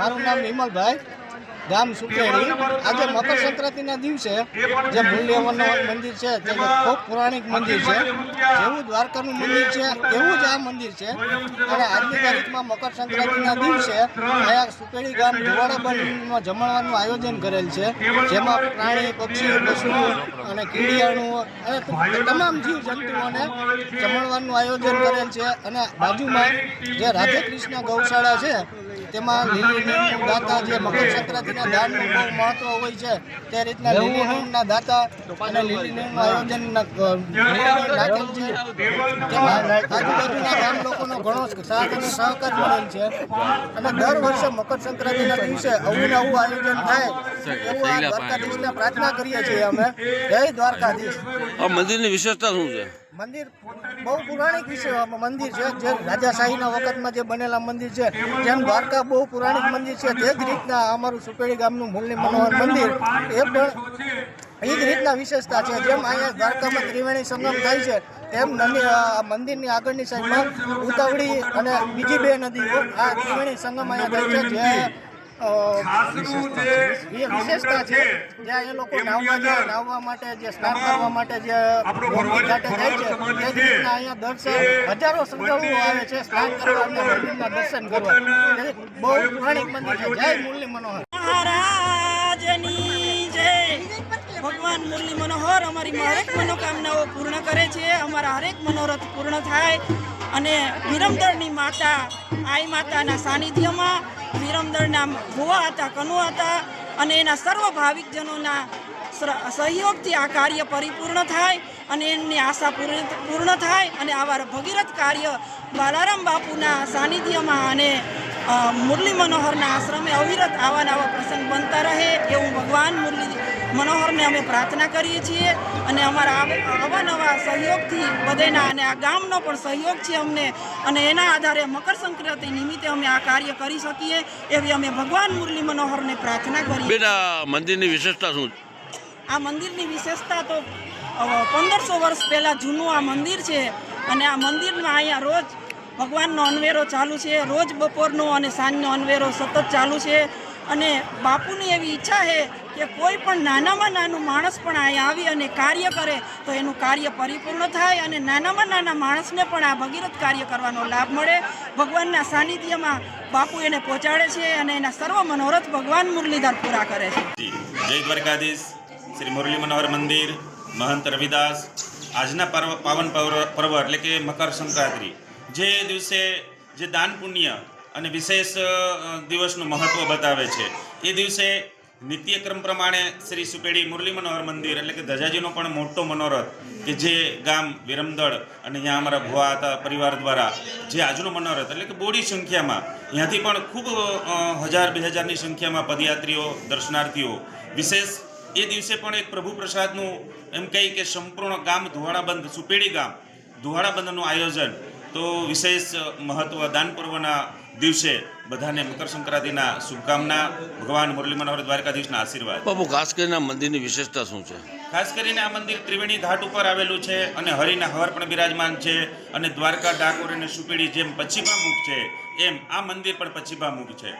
મારું નામ વિમલભાઈ. ગામ સુખેરી આજે મકર સંક્રાંતિના દિવસે જે મૂલ્યવન મંદિર છે તે ખૂબ પૌરાણિક મંદિર છે, જેવું દ્વારકાનું મંદિર છે, એવું જ આ મંદિર છે. અને આજની તારીખમાં મકર સંક્રાંતિના દિવસે અહીંયા સુકેડી ગામ ધુવાડા બંધમાં જમણવાનું આયોજન કરેલ છે, જેમાં પ્રાણી, પક્ષી, પશુ અને કીડિયાણું અને તમામ જીવ જંતુઓને જમણવાનું આયોજન કરેલ છે. અને બાજુમાં જે રાધે કૃષ્ણ ગૌશાળા છે, તેમાં લીલી દાતા, જે મકર સંક્રાંતિના દાનનું બહુ મહત્વ હોય છે. તે રીતના લીલી નીમના દાતા અને લીલી નીમનું આયોજન રાખેલ છે. તેમાં આજુબાજુના ગામ લોકોનો ઘણો સાથ અને સહકાર મળેલ છે. અને દર વર્ષે મકર સંક્રાંતિના દિવસે આવું ને આયોજન થાય. એવું આ દ્વારકાધીશને પ્રાર્થના કરીએ છીએ અમે. જય દ્વારકાધીશ. આ મંદિરની વિશેષતા શું છે? મંદિર બહુ પુરાણિક વિશે મંદિર છે. જે રાજાશાહીના વખતમાં જે બનેલા મંદિર છે, જેમ દ્વારકા બહુ પુરાણિક મંદિર છે, તે જ રીતના અમારું સુપેડી ગામનું મૂળની મનોહર મંદિર એ પણ એ જ રીતના વિશેષતા છે. જેમ અહીંયા દ્વારકામાં ત્રિવેણી સંગમ થાય છે, તેમ નદી મંદિરની આગળની સાઈડમાં ઉતાવળી અને બીજી બે નદીઓ આ ત્રિવેણી સંગમ અહીંયા થાય છે, જે વિશેષતા છે. જ્યાં એ લોકો નાહવા માટે જે સ્નાન કરવા માટે જે ઘાટે જાય છે તે રીતના અહીંયા દર્શન હજારો શ્રદ્ધાળુઓ આવે છે સ્નાન કરવા મંદિરના દર્શન કરવા. બહુ પૌરાણિક મંદિર છે. જય મુરલી મનોહર. મહારાજની જય. ભગવાન મુરલી મનોહર અમારી હરેક મનોકામનાઓ પૂર્ણ કરે છે. અમારા હરેક મનોરથ પૂર્ણ થાય. અને વિરમદળની માતા આઈ માતાના સાનિધ્યમાં વિરમદળના ભુવા હતા, કનુ હતા અને એના સર્વ ભાવિકજનોના સહયોગથી આ કાર્ય પરિપૂર્ણ થાય અને એમની આશા પૂર્ણ થાય અને આવા ભગીરથ કાર્ય બાલારામ બાપુના સાનિધ્યમાં અને મુરલી મનોહરના આશ્રમે અવિરત આવા નવા પ્રસંગ બનતા રહે એવું ભગવાન મુરલી મનોહરને અમે પ્રાર્થના કરીએ છીએ અને અમારા આવ- અવાનવા સહયોગથી બધેના અને આ ગામનો પણ સહયોગ છે અમને અને એના આધારે મકર સંક્રાંતિ નિમિત્તે અમે આ કાર્ય કરી શકીએ એવી અમે ભગવાન મુરલી મનોહરને પ્રાર્થના કરીએ બેટા મંદિરની વિશેષતા શું આ મંદિરની વિશેષતા તો પંદરસો વર્ષ પહેલાં જૂનું આ મંદિર છે અને આ મંદિરમાં અહીંયા રોજ ભગવાનનો અનવેરો ચાલુ છે, રોજ બપોરનો અને સાંજનો અનવેરો સતત ચાલુ છે. અને બાપુની એવી ઈચ્છા છે કે કોઈ પણ નાનામાં નાનું માણસ પણ અહીંયા આવી અને કાર્ય કરે, તો એનું કાર્ય પરિપૂર્ણ થાય અને નાનામાં નાના માણસને પણ આ ભગીરથ કાર્ય કરવાનો લાભ મળે. ભગવાનના સાનિધ્યમાં બાપુ એને પહોંચાડે છે અને એના સર્વ મનોરથ ભગવાન મુરલીધર પૂરા કરે છે. જય દ્વારકાધીશ. શ્રી મુરલી મનોહર મંદિર, મહંત રવિદાસ. આજના પર્વ, પાવન પર્વ એટલે કે મકર સંક્રાંતિ. જે દિવસે જે દાન પુણ્ય અને વિશેષ દિવસનું મહત્ત્વ બતાવે છે, એ દિવસે નિત્યક્રમ પ્રમાણે શ્રી સુપેડી મુરલી મનોહર મંદિર એટલે કે ધજાજીનો પણ મોટો મનોરથ કે જે ગામ વિરમદળ અને અહીંયા અમારા ભુવા હતા પરિવાર દ્વારા જે આજનો મનોરથ એટલે કે બોડી સંખ્યામાં અહીંયાથી પણ ખૂબ હજાર બે હજારની સંખ્યામાં પદયાત્રીઓ, દર્શનાર્થીઓ, વિશેષ એ દિવસે પણ એક પ્રભુ પ્રસાદનું એમ કહી કે સંપૂર્ણ ગામ ધુવાડાબંધ સુપેડી ગામ ધુવાડાબંધનું આયોજન તો વિશેષ મહત્વ દાન પર્વના દિવસે બધાને મકર સંક્રાંતિના શુભકામના. ભગવાન મુરલી મનોહર દ્વારકાધીશના આશીર્વાદ. બાબુ ખાસ કરીને આ મંદિરની વિશેષતા શું છે? ખાસ કરીને આ મંદિર ત્રિવેણી ઘાટ ઉપર આવેલું છે અને હરિના હર પણ બિરાજમાન છે અને દ્વારકા ડાકોર અને સુપેડી જેમ પશ્ચિમામુખ છે એમ આ મંદિર પણ પશ્ચિમામુખ છે.